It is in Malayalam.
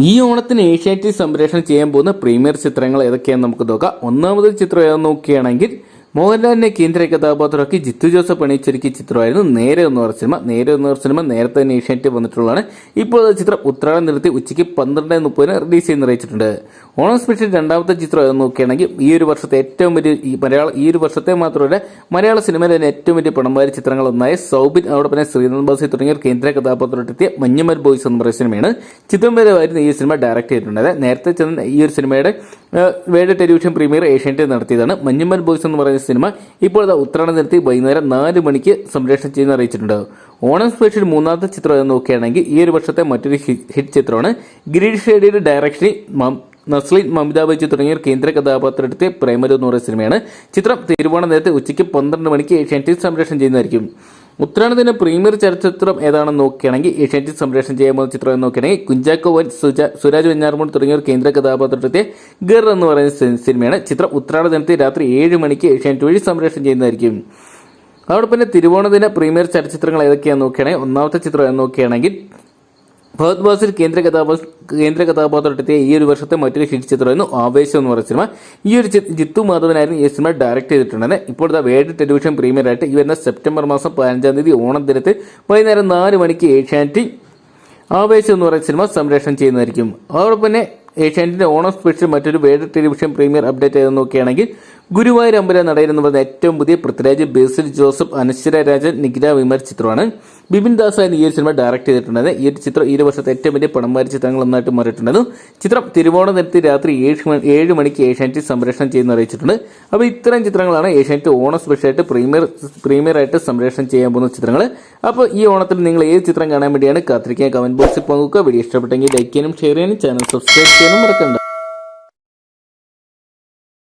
ഈ ഓണത്തിന് ഏഷ്യാനെറ്റ് സംപ്രേഷണം ചെയ്യാൻ പോകുന്ന പ്രീമിയർ ചിത്രങ്ങൾ ഏതൊക്കെയാണെന്ന് നമുക്ക് നോക്കാം. ഒന്നാമത് ചിത്രം ഏതെന്ന് നോക്കുകയാണെങ്കിൽ മോഹൻലാലിനെ കേന്ദ്ര കഥാപാത്രമാക്കി ജിത്തു ജോസഫ് അണിയിച്ചൊരുക്കിയ ചിത്രമായിരുന്നു നേരെ എന്ന് പറഞ്ഞ സിനിമ. നേരെ എന്ന് പറഞ്ഞ സിനിമ നേരത്തെ തന്നെ ഏഷ്യാനെറ്റ് വന്നിട്ടുള്ളതാണ്. ഇപ്പോൾ ചിത്രം ഉത്രാടം നിർത്തി ഉച്ചയ്ക്ക് പന്ത്രണ്ട് മുപ്പതിന് റിലീസ് ചെയ്യുന്ന അറിയിച്ചിട്ടുണ്ട്. ഓണം സ്പെഷ്യൽ രണ്ടാമത്തെ ചിത്രം നോക്കുകയാണെങ്കിൽ ഈ ഒരു വർഷത്തെ ഏറ്റവും വലിയ ഈ മലയാള ഈ ഒരു വർഷത്തെ മാത്രമല്ല മലയാള സിനിമയിലെ തന്നെ ഏറ്റവും വലിയ പണംവാരി ചിത്രങ്ങളൊന്നായ സൗബിൻ അതോടൊപ്പം തന്നെ ശ്രീനാഥ് ബാസി തുടങ്ങിയ കേന്ദ്ര കഥാപാത്രത്തെത്തിയ മഞ്ഞുമൽ ബോയ്സ് എന്ന് പറയുന്ന സിനിമയാണ്. ചിത്രം വരെ ആയിരുന്നു ഈ സിനിമ ഡയറക്ട് ചെയ്തിട്ടുണ്ടായത്. നേരത്തെ ചെന്ന ഈ ഒരു സിനിമയുടെ വേൾഡ് ടെലിവിഷൻ പ്രീമിയർ ഏഷ്യാനെറ്റ് നടത്തിയതാണ് മഞ്ഞുമൽ ബോയ്സ് എന്ന് പറയുന്ന സിനിമ ഇപ്പോഴത്തെ ദാ നിരത്തി വൈകുന്നേരം നാല് മണിക്ക് സംപ്രേഷണം ചെയ്യുന്ന അറിയിച്ചിട്ടുണ്ട്. ഓണം സ്പെഷ്യൽ മൂന്നാമത്തെ ചിത്രം എന്ന് നോക്കുകയാണെങ്കിൽ ഈ ഒരു വർഷത്തെ മറ്റൊരു ഹിറ്റ് ചിത്രമാണ്. ഗിരീഷ് ഷേഡിയുടെ ഡയറക്ഷനിൽ നസ്ലിൻ മമിതാ ബൈജു തുടങ്ങിയ കേന്ദ്ര കഥാപാത്രത്തെ പ്രേമലു എന്ന് പറയുന്ന സിനിമയാണ്. ചിത്രം തിരുവോണ നേരത്തെ ഉച്ചയ്ക്ക് പന്ത്രണ്ട് മണിക്ക് ഏഷ്യാനെറ്റിൽ സംപ്രേഷണം ചെയ്യുന്നതായിരിക്കും. ഉത്തരായണത്തിന്റെ പ്രീമിയർ ചലച്ചിത്രം ഏതാണെന്ന് നോക്കുകയാണെങ്കിൽ ഏഷ്യാനെറ്റിൽ സംപ്രേഷണം ചെയ്യാൻ പോകുന്ന ചിത്രം എന്ന് നോക്കുകയാണെങ്കിൽ കുഞ്ചാക്കോ വൻ സുരാജ് വെഞ്ഞാറമൂട് തുടങ്ങിയവർ കേന്ദ്ര കഥാപാത്രത്തെ ഗർ എന്ന് പറയുന്ന സിനിമയാണ്. ചിത്രം ഉത്രാട ദിനത്തെ രാത്രി ഏഴ് മണിക്ക് ഏഷ്യാനെറ്റ് വഴി സംപ്രേഷണം ചെയ്യുന്നതായിരിക്കും. അതോടൊപ്പം തന്നെ തിരുവോണദിന പ്രീമിയർ ചലച്ചിത്രങ്ങൾ ഏതൊക്കെയാണെന്ന് നോക്കുകയാണെങ്കിൽ ഒന്നാമത്തെ ചിത്രം എന്ന് നോക്കുകയാണെങ്കിൽ ഫഹദ് കേന്ദ്ര കഥാപാത്ര കേന്ദ്ര കഥാപാത്രത്തെ ഈ ഒരു വർഷത്തെ മറ്റൊരു ഹിറ്റ് ചിത്രമായിരുന്നു ആവേശം എന്ന് പറഞ്ഞ സിനിമ. ഈ ഒരു ജിത്തു മാധവനായിരുന്നു ഈ സിനിമ ഡയറക്ട് ചെയ്തിട്ടുണ്ട് ഇപ്പോൾ വേൾഡ് ടെലിവിഷൻ പ്രീമിയർ ആയിട്ട് ഈ വരുന്ന സെപ്റ്റംബർ മാസം പതിനഞ്ചാം തീയതി ഓണം ദിനത്തിൽ വൈകുന്നേരം നാല് മണിക്ക് ഏഷ്യാനെറ്റിൽ ആവേശം എന്ന് പറയുന്ന സിനിമ സംപ്രേഷണം ചെയ്യുന്നതായിരിക്കും. അതോടൊപ്പം തന്നെ ഏഷ്യാനെറ്റിന്റെ ഓണം സ്പെഷ്യൽ മറ്റൊരു വേൾഡ് ടെലിവിഷൻ പ്രീമിയർ അപ്ഡേറ്റ് ചെയ്ത് നോക്കുകയാണെങ്കിൽ ഗുരുവായൂർ അമ്പല നടയിരുന്നു പറഞ്ഞ ഏറ്റവും പുതിയ പൃഥ്വിരാജ് ബേസിൽ ജോസഫ് അനശ്വര രാജൻ നിഖില വിമർ ചിത്രമാണ് ബിപിൻ ദാസ് ആയിരുന്നു ഈ ഒരു സിനിമ ഡയറക്ട് ചെയ്തിട്ടുണ്ടായത്. ഈ ഒരു ചിത്രം ഈ ഒരു വർഷത്തെ ഏറ്റവും വലിയ പണംവാരി ചിത്രങ്ങൾ ഒന്നായിട്ട് മാറിയിട്ടുണ്ടായിരുന്നു ചിത്രം തിരുവോണ നിരത്തി രാത്രി ഏഴ് മണി ഏഴ് മണിക്ക് ഏഷ്യാനെറ്റ് സംപ്രേഷണം ചെയ്യുന്ന അറിയിച്ചിട്ടുണ്ട്. അപ്പോൾ ഇത്തരം ചിത്രങ്ങളാണ് ഏഷ്യാനെറ്റ് ഓണം സ്പെഷ്യലായിട്ട് പ്രീമിയർ പ്രീമിയർ ആയിട്ട് സംപ്രേഷണം ചെയ്യാൻ പോകുന്ന ചിത്രങ്ങൾ അപ്പോൾ ഈ ഓണത്തിൽ നിങ്ങൾ ഏത് ചിത്രം കാണാൻ വേണ്ടിയാണ് കാത്തിരിക്കുക? കമന്റ് ബോക്സിൽ പങ്കുവെക്കുക. വീഡിയോ ഇഷ്ടപ്പെട്ടെങ്കിൽ ലൈക്ക് ചെയ്യാനും ഷെയർ ചെയ്യാനും ചാനൽ സബ്സ്ക്രൈബ് ചെയ്യാനും മറക്കണ്ട.